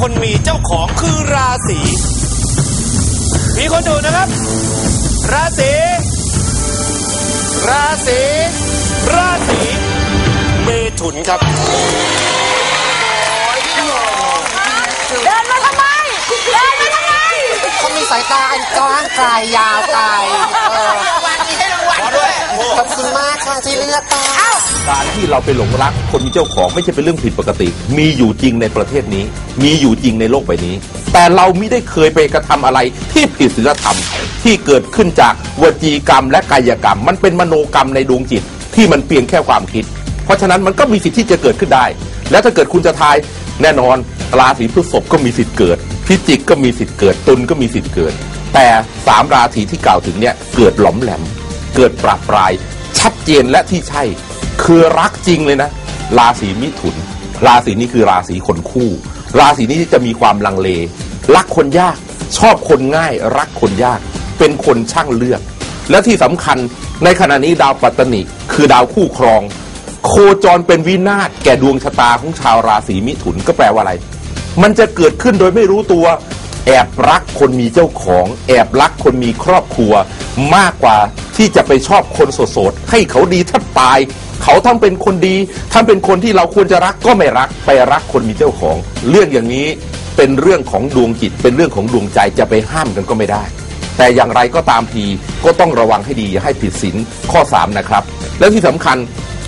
คนมีเจ้าของคือราศีมีคนดูนะครับ ราศีราศีราศีเมถุนครับเดินมาทำไมเดินมาทำไมเขามีสายตาอันกว้างไกลยาวไกลเออขอบคุณมากค่ะที่เลือกตา การที่เราไปหลงรักคนมีเจ้าของไม่ใช่เป็นเรื่องผิดปกติ มีอยู่จริงในประเทศนี้ มีอยู่จริงในโลกใบนี้ แต่เราไม่ได้เคยไปกระทำอะไรที่ผิดศีลธรรม ที่เกิดขึ้นจากวจีกรรมและกายกรรม มันเป็นมโนกรรมในดวงจิตที่มันเพียงแค่ความคิด เพราะฉะนั้นมันก็มีสิทธิ์ที่จะเกิดขึ้นได้ และถ้าเกิดคุณจะทายแน่นอนราศีพฤษภก็มีสิทธิ์เกิดพิจิกก็มีสิทธิ์เกิดตุลก็มีสิทธิ์เกิด แต่สามราศีที่กล่าวถึงเนี่ยเกิดหลอมแหลม เกิดปราบปราย ชัดเจนและที่ใช่ คือรักจริงเลยนะ ราศีมิถุน ราศีนี้คือราศีคนคู่ ราศีนี้จะมีความลังเล รักคนยาก ชอบคนง่าย รักคนยาก เป็นคนช่างเลือก และที่สำคัญในขณะนี้ดาวปัตตนิคือดาวคู่ครอง โคจรเป็นวินาศแก่ดวงชะตาของชาวราศีมิถุนก็แปลว่าอะไร มันจะเกิดขึ้นโดยไม่รู้ตัว แอบรักคนมีเจ้าของ แอบรักคนมีครอบครัว มากกว่าที่จะไปชอบคนโสดๆให้เขาดีแทบตาย เขาทำเป็นคนดีทำเป็นคนที่เราควรจะรักก็ไม่รักไปรักคนมีเจ้าของ เรื่องอย่างนี้เป็นเรื่องของดวงจิต เป็นเรื่องของดวงใจจะไปห้ามกันก็ไม่ได้ แต่อย่างไรก็ตามทีก็ต้องระวังให้ดีอย่าให้ผิดศีลข้อ 3 นะครับ แล้วที่สำคัญ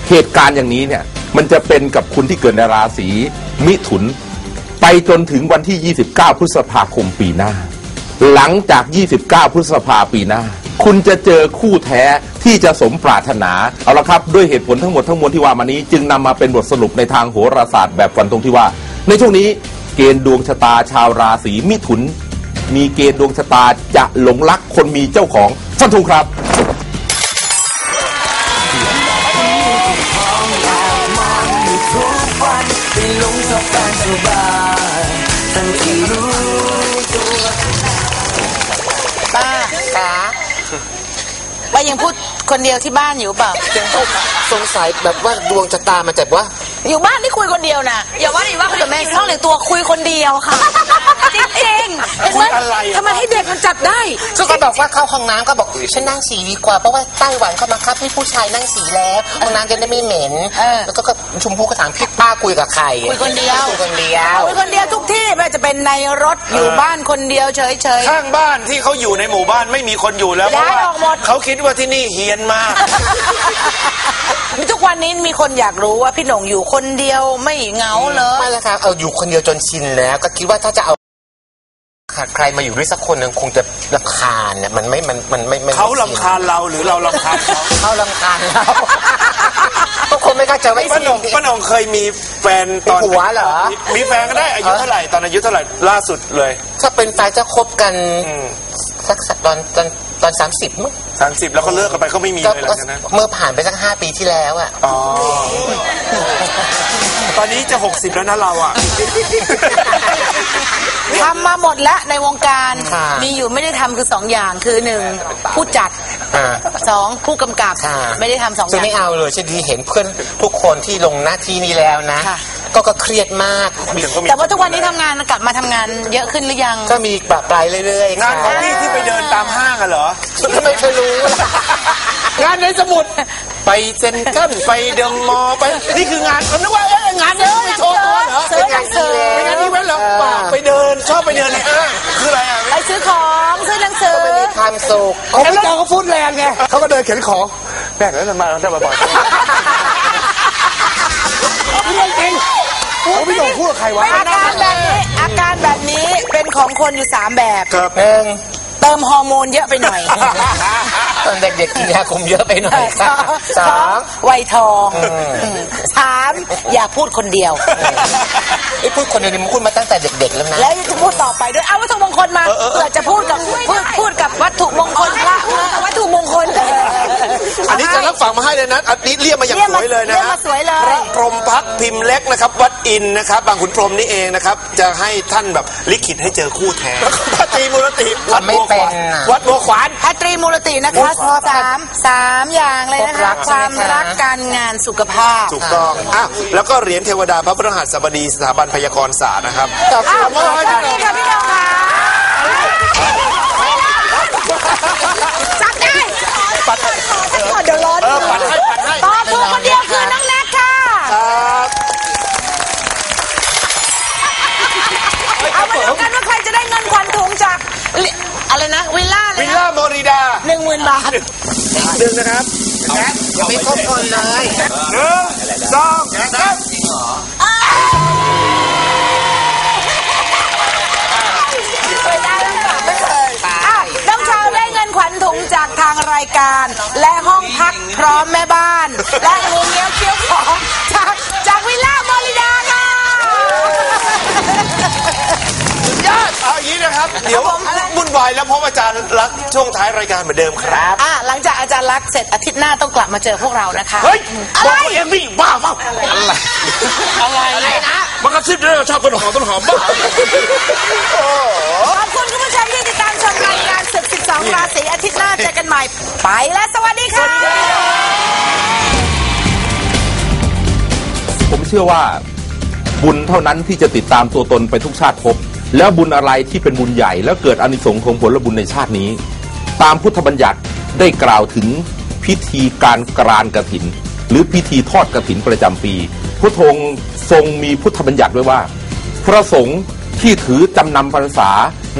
เหตุการณ์อย่างนี้เนี่ยมันจะเป็นกับคุณที่เกิดในราศีมิถุน ไปจนถึงวันที่ 29 พฤษภาคมปีหน้า หลังจาก 29 พฤษภาปีหน้า คุณจะเจอคู่แท้ ที่จะสมปรารถนา เอาละครับด้วยเหตุผลทั้งหมดทั้งมวลที่ว่ามานี้ จึงนำมาเป็นบทสรุปในทางโหราศาสตร์แบบฟันธงที่ว่า ในช่วงนี้เกณฑ์ดวงชะตาชาวราศีมิถุน มีเกณฑ์ดวงชะตาจะหลงรักคนมีเจ้าของฟันธงครับป้าป้ายังพูด คนเดียวที่บ้านอยู่เปล่าสงสัยแบบว่าดวงชะตามันจะว่า อยู่บ้านนี่คุยคนเดียวนะอย่าว่าอย่าว่าคนอื่นแม่ห้องแต่งตัวคุยคนเดียวค่ะ จริงจริงๆเห็นไหมคุยอะไรอะ ทำไมให้เด็กมันจับได้ก็ก็บอกว่าเข้าห้องน้ำก็บอกฉันนั่งสีดีกว่า เพราะว่าไต้หวันเขามาคับให้ผู้ชายนั่งสีแล้วห้องน้ำจะได้ไม่เหม็น เออ แล้วก็ก็ชมพู่ก็ถามพี่ป้าคุยกับใครคุยคนเดียว คุยคนเดียว คุยคนเดียวทุกที่ไม่ว่าจะเป็นในรถอยู่บ้านคนเดียวเฉยเฉยข้างบ้านที่เขาอยู่ในหมู่บ้านไม่มีคนอยู่แล้วเพราะว่าย้ายออกหมด เขาคิดว่าที่นี่เฮียนมาก ๆมีทุกวันนี้มีคนอยากรู้ว่าพี่หน่งอยู่คนเดียวไม่เหงาเหรอไม่แล้วครับเอาอยู่คนเดียวจนชินแล้ว ก็คิดว่าถ้าจะเอา ขาดใครมาอยู่ด้วยสักคนหนึ่งคงจะรำคาญเนี่ยมันไม่มันมันไม่ไม่เขาลำคาญเราหรือเราลำคาญเขาเขาลำคาญเราก็คงไม่เข้าใจว่าป้าหนงป้าหนงเคยมีแฟนตอนมีผัวเหรอมีมีแฟนก็ได้อายุเท่าไหร่ตอนอายุเท่าไหร่ล่าสุดเลย ถ้าเป็นแฟนจะคบกันอืมสักสักตอนตอนตอนสามสิบมั้งสามสิบแล้วก็เลิกกันไปก็ไม่มีก็เลยหลังจากนั้นเมื่อผ่านไปสักห้าปีที่แล้วอะอ๋อตอนนี้จะหกสิบแล้วนะเราอะ ทำมาหมดแล้วในวงการ ค่ะมีอยู่ไม่ได้ทำคือสองอย่างคือหนึ่งผู้จัดอ่าสองผู้กำกับ ค่ะ ไม่ได้ทำสองอจะย่าง ไม่เอาเลยฉันดีเห็นเพื่อนทุกคนที่ลงหน้าที่นี้แล้วนะ ค่ะ ก็ก็เครียดมาก แต่ว่าทุกวันนี้ทำงานกลับมาทำงานเยอะขึ้นหรือยัง ก็มีปรับปลายเรื่อยๆงานของพี่ที่ไปเดินตามห้างอะเหรอทำไมเคยรู้งานในสมุดไปเซ็นทรัลไปเดอะมอลล์ไปนี่คืองานผมนึกว่าเอ๊ะงานนี้ไม่โชว์ตัวเหรอซื้อหนังสือเป็นงานนี้เว้นเหรอเปล่าไปเดินชอบ ไปเดินในห้างคืออะไรอะไปซื้อของซื้อหนังสือมีความสุขเขาไม่เจอเขาพูดแรงไงเขาก็เดินเข็นของแม่งแล้วมันมาแล้วจะมาบอกเรื่องจริงโอ้พี่โดงพูดกับใครวะอาการแบบนี้อาการแบบนี้เป็นของคนอยู่สามแบบครับหนึ่งเติมฮอร์โมนเยอะไปหน่อย ตอนเด็กๆกินยาคุมเยอะไปหน่อยสค่ะองสองวัยทองสามอย่าพูดคนเดียวไอ้พูดคนเดียวนี่มันพูดมาตั้งแต่เด็กๆแล้วนะแล้วจะพูดต่อไปด้วยเอาวัตถุมงคลมาเผื่อจะพูดกับพูดพูดกับวัตถุมงคลพระวัตถุมงคล อันนี้จะรับฝากมาให้เลยนะอันนี้เรียกมาอย่างเรียกสมาวยเลยนะเรียกมาสวยเลย พระพรหมพักพิมพ์เล็กนะครับ วัดอินทร์นะครับ บางขุนพรหมนี่เองนะครับ จะให้ท่านแบบลิขิตให้เจอคู่แท้พระตรีมูลติวัดไม่บัวขเป็นวานอะวัดบัวขวาน พัตรีมูลตินะคะสามสามอย่างเลยนะพบรัคะกคใช่วามไหมคะ รักการงานสุขภาพ ถูกต้องอ้าวแล้วก็เหรียญเทวดาพระพฤหัสบดีสถาบันพยากรศาสตร์นะครับ อ้าวสวัสดีค่ะพี่น้องค่ะ อะไรนะ วิลล่าเลยวิลนะล่าโมริดาหนึ่งหมื่นบาทหนึ่งนะครับยังไม่ครบคนเลยหนึ่งสองสามเคยได้แล้วค่ะไม่เคยอะน้องชาวได้เงินขวัญถุงจากทางรายการ และห้องพักพร้อมแม่บ้าน และงูเงี้ยวเคี้ยวของจากจากวิลล่าบริดาค่ะยอดเอาอย่างนี้นะครับ เดี๋ยว วุ่นวายแล้วเพราะอาจารย์รักช่วงท้ายรายการเหมือนเดิมครับ อะหลังจากอาจารย์รักษณ์เสร็จอาทิตย์หน้าต้องกลับมาเจอพวกเรานะคะ เฮ้ยอะบไรอกตัวเองนี่บ้าเปล่าอะไรอะไรนะมันกระซิบด้วยชอบต้นหอมต้นหอมบ้าขอบคุณคุณผู้ชมที่ติดตามชมรายการศึก 12 ราศีอาทิตย์หน้าเจอกันใหม่ ไปและสวัสดีค่ะ ผมเชื่อว่าบุญเท่านั้นที่จะติดตามตัวตนไปทุกชาติภพ แล้วบุญอะไรที่เป็นบุญใหญ่แล้วเกิดอนิสงส์ของผลบุญในชาตินี้ ตามพุทธบัญญัติได้กล่าวถึงพิธีการกรานกระถิน หรือพิธีทอดกระถินประจำปี พระองทรงมีพุทธบัญญัติไว้ว่า พระสงฆ์ที่ถือจำนำพรรษา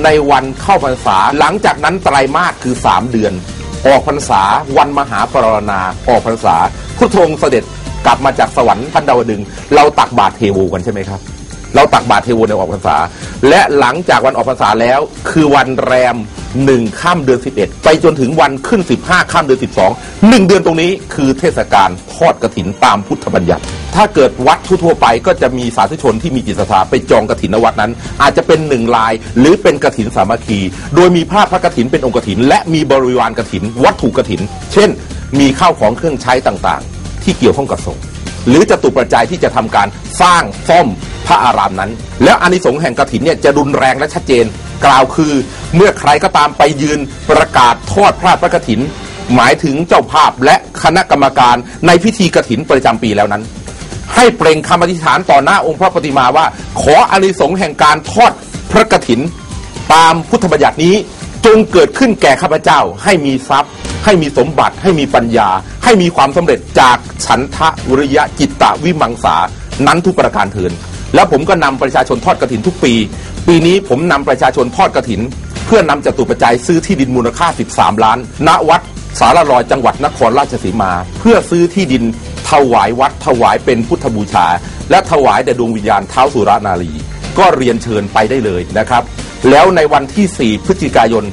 ในวันเข้าพรรษา หลังจากนั้นไตรมาสคือสามเดือน ออกพรรษาวันมหาปรารณาออกพรรษาพระองเสด็จกลับมาจากสวรรค์พันดาวดึง เราตักบาตรเทโวกันใช่ไหมครับ เราตักบาตรเทโวในออกพรรษา และหลังจากวันออกพรรษาแล้ว คือวันแรมหนึ่งข้ามเดือน11 ไปจนถึงวันขึ้น 15ข้ามเดือน 12หนึ่งเดือนตรงนี้คือเทศกาลทอดกระถินตามพุทธบัญญัติ ถ้าเกิดวัดทั่วไปก็จะมีสาธุชนที่มีจิตศรัทธาไปจองกระถินวัดนั้น อาจจะเป็นหนึ่งลาย หรือเป็นกระถินสามัคคี โดยมีภาพพระกระถินเป็นองค์กระถิน และมีบริวารกระถิน วัตถุกระถิน เช่น มีข้าวของเครื่องใช้ต่างๆ ที่เกี่ยวข้องกับสงฆ์หรือจตุปัจจัยที่จะทำการสร้างซ่อม ระอารามนั้น แล้วอานิสงส์แห่งกฐินเนี่ยจะรุนแรงและชัดเจน กล่าวคือเมื่อใครก็ตามไปยืนประกาศทอดพระพระกฐิน หมายถึงเจ้าภาพและคณะกรรมการในพิธีกฐินประจำปีแล้วนั้น ให้เปล่งคำอธิษฐานต่อหน้าองค์พระปฏิมาว่า ขออานิสงส์แห่งการทอดพระกฐิน ตามพุทธบัญญัตินี้จงเกิดขึ้นแก่ข้าพเจ้าให้มีทรัพย์ ให้มีสมบัติให้มีปัญญา ให้มีความสำเร็จจากฉันทะวิริยะจิตตะวิมังสา นั้นทุกประการเทิน แล้วผมก็นำประชาชนทอดกระถินทุกปี ปีนี้ผมนำประชาชนทอดกระถิน เพื่อนำจตุปัจจัยซื้อที่ดินมูลค่า 13 ล้าน ณวัดสารลอยจังหวัดนครราชสีมา เพื่อซื้อที่ดินถวายวัดถวายเป็นพุทธบูชา และถวายแด่ดวงวิญญาณเท้าสุรนารี ก็เรียนเชิญไปได้เลยนะครับ แล้วในวันที่ 4 พฤศจิกายน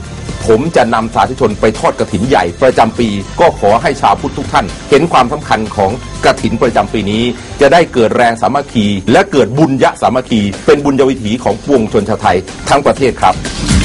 ผมจะนำสาธุชนไปทอดกระถินใหญ่ประจำปี ก็ขอให้ชาวพุทธทุกท่าน เห็นความสำคัญของกระถินประจำปีนี้ จะได้เกิดแรงสามัคคี และเกิดบุญยะสามัคคี เป็นบุญยวิถีของปวงชนชาวไทยทั้งประเทศครับ